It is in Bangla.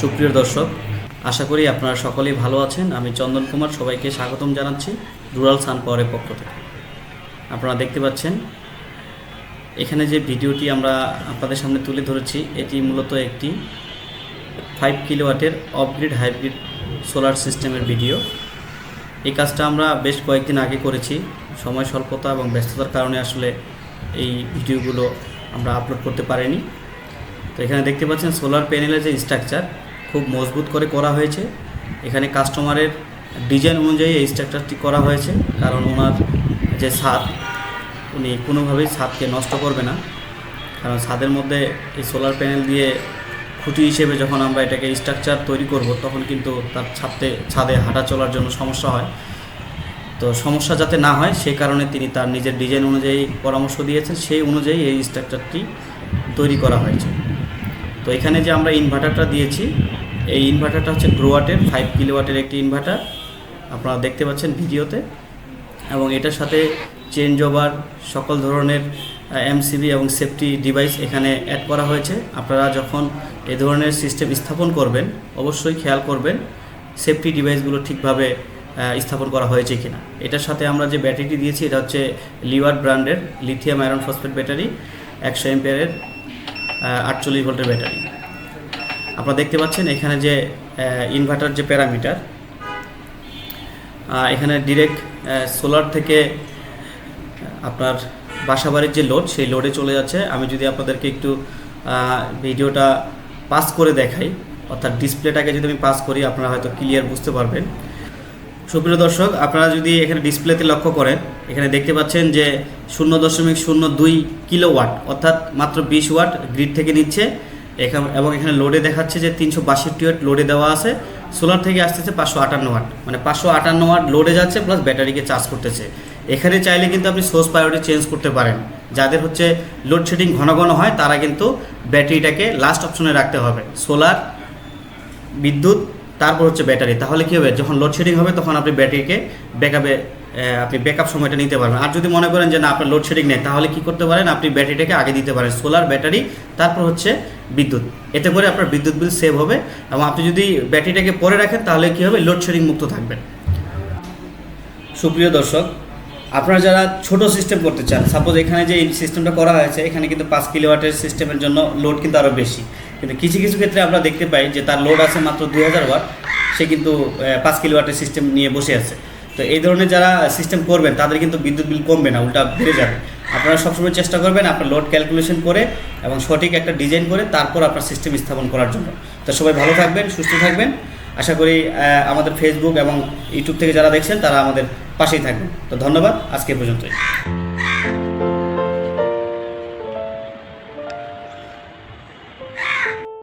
সুপ্রিয় দর্শক, আশা করি আপনারা সকলেই ভালো আছেন। আমি চন্দন কুমার, সবাইকে স্বাগতম জানাচ্ছি রুরাল সান পাওয়ারের পক্ষ থেকে। আপনারা দেখতে পাচ্ছেন, এখানে যে ভিডিওটি আমরা আপনাদের সামনে তুলে ধরেছি, এটি মূলত একটি ফাইভ কিলোওয়াটের অফগ্রিড হাইব্রিড সোলার সিস্টেমের ভিডিও এই কাজটা আমরা বেশ কয়েকদিন আগে করেছি। সময়, স্বল্পতা এবং ব্যস্ততার কারণে আসলে এই ভিডিওগুলো আমরা আপলোড করতে পারিনি। তো এখানে দেখতে পাচ্ছেন সোলার প্যানেলের যে স্ট্রাকচার খুব মজবুত করে করা হয়েছে। এখানে কাস্টমারের ডিজাইন অনুযায়ী এই স্ট্রাকচারটি করা হয়েছে, কারণ ওনার যে ছাদ উনি কোনোভাবেই ছাদকে নষ্ট করবে না। কারণ ছাদের মধ্যে এই সোলার প্যানেল দিয়ে খুঁটি হিসেবে যখন আমরা এটাকে স্ট্রাকচার তৈরি করব, তখন কিন্তু তার ছাদে ছাদে হাঁটা চলার জন্য সমস্যা হয়। তো সমস্যা যাতে না হয়, সেই কারণে তিনি তার নিজের ডিজাইন অনুযায়ী পরামর্শ দিয়েছেন। সেই অনুযায়ী এই স্ট্রাকচারটি তৈরি করা হয়েছে। তো এখানে যে আমরা ইনভার্টারটা দিয়েছি এই ইনভার্টারটা হচ্ছে গ্রোয়াটের ফাইভ কিলোওয়াটের একটি ইনভার্টার আপনারা দেখতে পাচ্ছেন ভিডিওতে। এবং এটার সাথে চেঞ্জ ওভার সকল ধরনের এমসিবি এবং সেফটি ডিভাইস এখানে অ্যাড করা হয়েছে। আপনারা যখন এ ধরনের সিস্টেম স্থাপন করবেন, অবশ্যই খেয়াল করবেন সেফটি ডিভাইসগুলো ঠিকভাবে স্থাপন করা হয়েছে কিনা। এটার সাথে আমরা যে ব্যাটারিটি দিয়েছি, এটা হচ্ছে লিওয়ার ব্র্যান্ডের লিথিয়াম আয়রন ফসফেট ব্যাটারি একশো এম্পিয়ারের আটচল্লিশ ভোল্টের ব্যাটারি আপনারা দেখতে পাচ্ছেন এখানে যে ইনভার্টার যে প্যারামিটার এখানে ডিরেক্ট সোলার থেকে আপনার বাসাবাড়ির যে লোড সেই লোডে চলে যাচ্ছে। আমি যদি আপনাদেরকে একটু ভিডিওটা পাস করে দেখাই, অর্থাৎ ডিসপ্লেটাকে যদি আমি পাস করি, আপনারা হয়তো ক্লিয়ার বুঝতে পারবেন। সুপ্রিয় দর্শক, আপনারা যদি এখানে ডিসপ্লেতে লক্ষ্য করেন, এখানে দেখতে পাচ্ছেন যে, শূন্য দশমিক শূন্য দুই কিলো ওয়াট অর্থাৎ মাত্র বিশ ওয়াট গ্রিড থেকে নিচ্ছে। এখানে এবং এখানে লোডে দেখাচ্ছে যে তিনশো বাষট্টি ওয়াট লোডে দেওয়া আছে। সোলার থেকে আসতেছে পাঁচশো আটান্ন ওয়াট মানে পাঁচশো আটান্ন ওয়াট লোডে যাচ্ছে প্লাস ব্যাটারিকে চার্জ করতেছে। এখানে চাইলে কিন্তু আপনি সোর্স প্রায়োরিটি চেঞ্জ করতে পারেন। যাদের হচ্ছে লোডশেডিং ঘন ঘন হয়, তারা কিন্তু ব্যাটারিটাকে লাস্ট অপশনে রাখতে হবে। সোলার বিদ্যুৎ, তারপর হচ্ছে ব্যাটারি। তাহলে কী হবে? যখন লোডশেডিং হবে, তখন আপনি ব্যাটারিকে ব্যাকআপে আপনি ব্যাকআপ সময়টা নিতে পারবেন। আর যদি মনে করেন যে না, আপনার লোডশেডিং নেই, তাহলে কি করতে পারেন? আপনি ব্যাটারিটাকে আগে দিতে পারেন। সোলার ব্যাটারি তারপর হচ্ছে বিদ্যুৎ। এতে করে আপনার বিদ্যুৎ বিল সেভ হবে এবং আপনি যদি ব্যাটারিটাকে পরে রাখেন, তাহলে কী হবে? লোডশেডিং মুক্ত থাকবেন সুপ্রিয় দর্শক, আপনারা যারা ছোট সিস্টেম করতে চান সাপোজ এখানে যে সিস্টেমটা করা হয়েছে, এখানে কিন্তু পাঁচ কিলোওয়াটের সিস্টেমের জন্য লোড কিন্তু আরও বেশি। কিন্তু কিছু কিছু ক্ষেত্রে আমরা দেখতে পাই যে তার লোড আছে মাত্র দুই হাজার ওয়াট সে কিন্তু পাঁচ কিলোওয়াটের সিস্টেম নিয়ে বসে আছে। তো এই ধরনের যারা সিস্টেম করবেন, তাদের কিন্তু বিদ্যুৎ বিল কমবে না, উল্টা বেড়ে যাবে। আপনারা সবসময় চেষ্টা করবেন আপনার লোড ক্যালকুলেশন করে এবং সঠিক একটা ডিজাইন করে তারপর আপনার সিস্টেম স্থাপন করার জন্য। তো সবাই ভালো থাকবেন, সুস্থ থাকবেন। আশা করি আমাদের ফেসবুক এবং ইউটিউব থেকে যারা দেখছেন, তারা আমাদের পাশেই থাকবেন। তো ধন্যবাদ, আজকে পর্যন্তই।